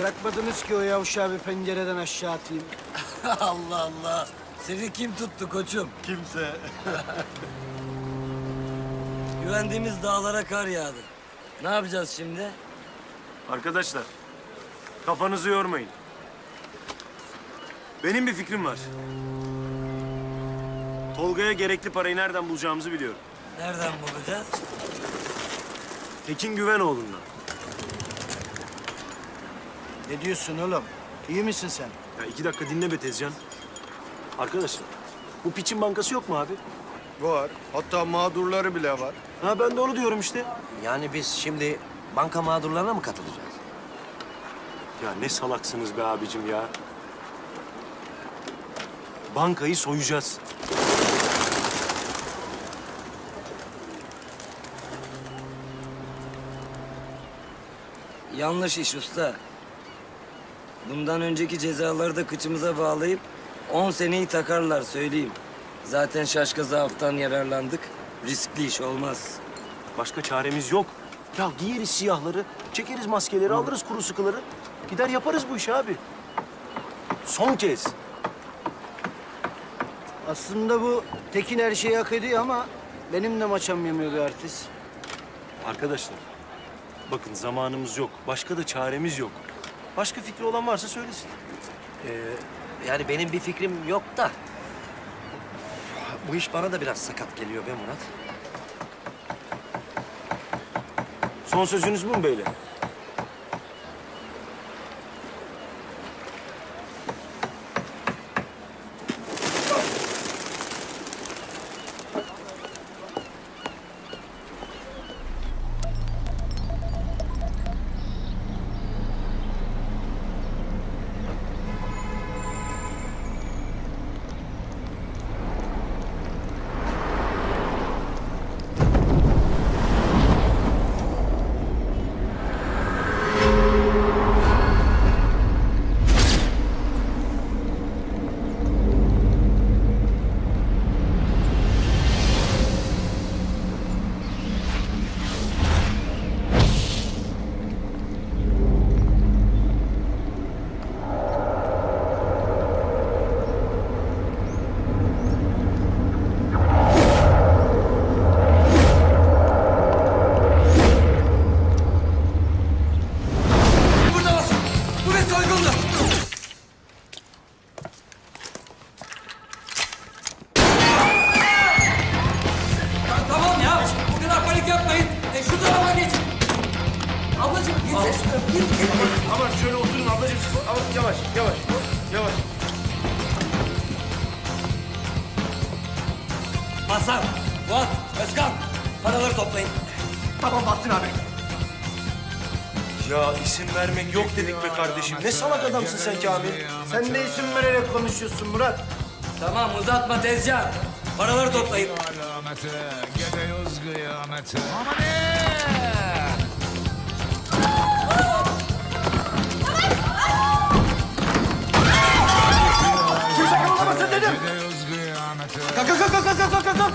Bırakmadınız ki o yavşağı bir pencereden aşağı atayım. Allah Allah. Seni kim tuttu koçum? Kimse. Güvendiğimiz dağlara kar yağdı. Ne yapacağız şimdi? Arkadaşlar, kafanızı yormayın. Benim bir fikrim var. Tolga'ya gerekli parayı nereden bulacağımızı biliyorum. Nereden bulacağız? Tekin Güvenoğlu'ndan. Ne diyorsun oğlum? İyi misin sen? Ya iki dakika dinle be Tezcan. Arkadaşlar, bu piçin bankası yok mu abi? Var. Hatta mağdurları bile var. Ha ben de onu diyorum işte. Yani biz şimdi banka mağdurlarına mı katılacağız? Ya ne salaksınız be abicim ya. Bankayı soyacağız. Yanlış iş usta. Bundan önceki cezaları da kıçımıza bağlayıp 10 seneyi takarlar söyleyeyim. Zaten şaşka zaaftan yararlandık. Riskli iş olmaz. Başka çaremiz yok. Ya giyeriz siyahları, çekeriz maskeleri, alırız kuru sıkıları. Gider yaparız bu işi abi. Son kez. Aslında bu Tekin her şeyi hak ediyor ama benim de maçam yemiyor be artist. Arkadaşlar, bakın zamanımız yok. Başka da çaremiz yok. Başka fikri olan varsa söylesin. Ee, yani benim bir fikrim yok da... Bu iş bana da biraz sakat geliyor be Murat. Son sözünüz bu mu beyler? Ablacığım gitsene şuraya. Git, git. Aman şöyle oturun ablacığım. Ama yavaş, yavaş, yavaş. Hasan, Fuat, Özkan. Paraları toplayın. Tamam Bahattin abi. Ya isim vermek yok dedik be kardeşim. Ne salak adamsın sen Kamil. Sen de isim vererek konuşuyorsun Murat. Tamam uzatma tezcan. Paraları toplayın. Aman Kimse kalk.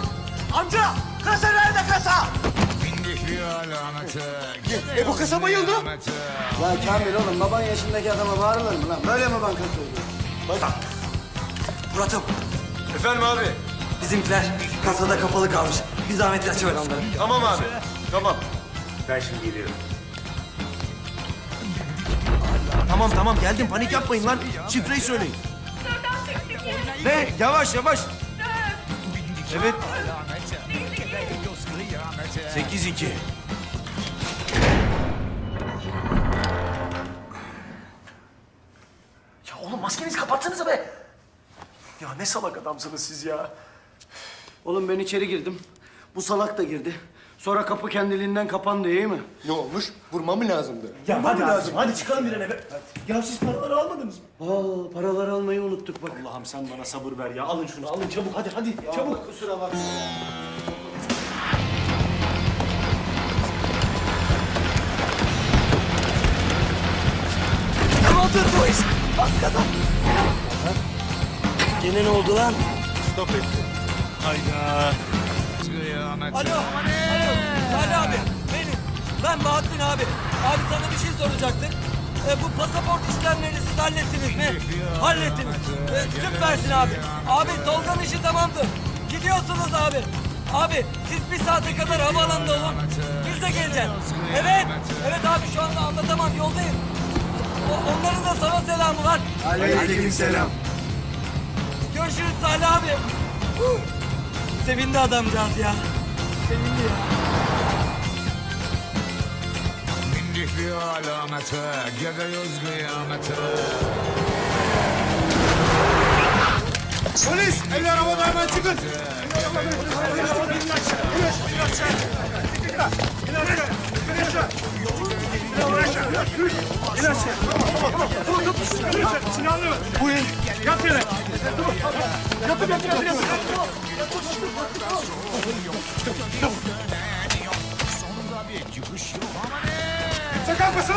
Amca, kasa nerede kasa? E bu kasa bayıldı. Ya Kamil oğlum baban yaşındaki adama bağırılır mı lan? Böyle mi banka soyuyor? Murat'ım, Efendim abi. bizimkiler kasada kapalı kalmış. Bir zahmet açıver onları. Tamam abi. Tamam. Ben şimdi geliyorum. Tamam tamam geldim panik yapmayın lan. Şifreyi söyleyin. Ne? Yavaş yavaş. Evet. Gidiyoruz kıyamete 8-2. Ya oğlum maskenizi kapatsanıza be. Ya ne salak adamsınız siz ya. Oğlum ben içeri girdim. Bu salak da girdi. Sonra kapı kendiliğinden kapandı iyi mi? Ne olmuş? Vurma mı lazımdı? Ya hadi lazım. Hadi çıkalım bir an eve. Ya siz paraları almadınız mı? Aa paraları almayı unuttuk bak. Allah'ım sen bana sabır ver ya. Alın şunu alın çabuk hadi hadi çabuk. Kusura bakma. Tamamdır bu iş. Bak kazan. Gene ne oldu lan? Stop etti. Hayda. Alo, alo. Salih abi, benim. Ben Bahattin abi. Abi sana bir şey soracaktık. E, bu pasaport işlemlerini siz hallettiniz mi? Hallettiniz. E, süpersin abi. Abi Tolga'nın işi tamamdır. Gidiyorsunuz abi. Abi siz bir saate kadar havaalanında olun. Biz de geleceğiz. Evet. Evet abi şu anda anlatamam yoldayız. O- onların da sana selamı var. Aleykümselam. Görüşürüz Salih abi. Huh. Sevindi adamcağız ya. Sevindi. Bindik bir alamete, gidiyoruz kıyamete. Polis! Eller havada hemen çıkın! Sakın basın!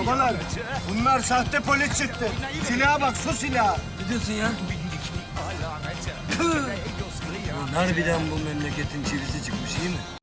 Babalar bunlar sahte polis çıktı. Silaha bak su silahı. Ne diyorsun ya? Harbiden bu memleketin çivisi çıkmış iyi mi?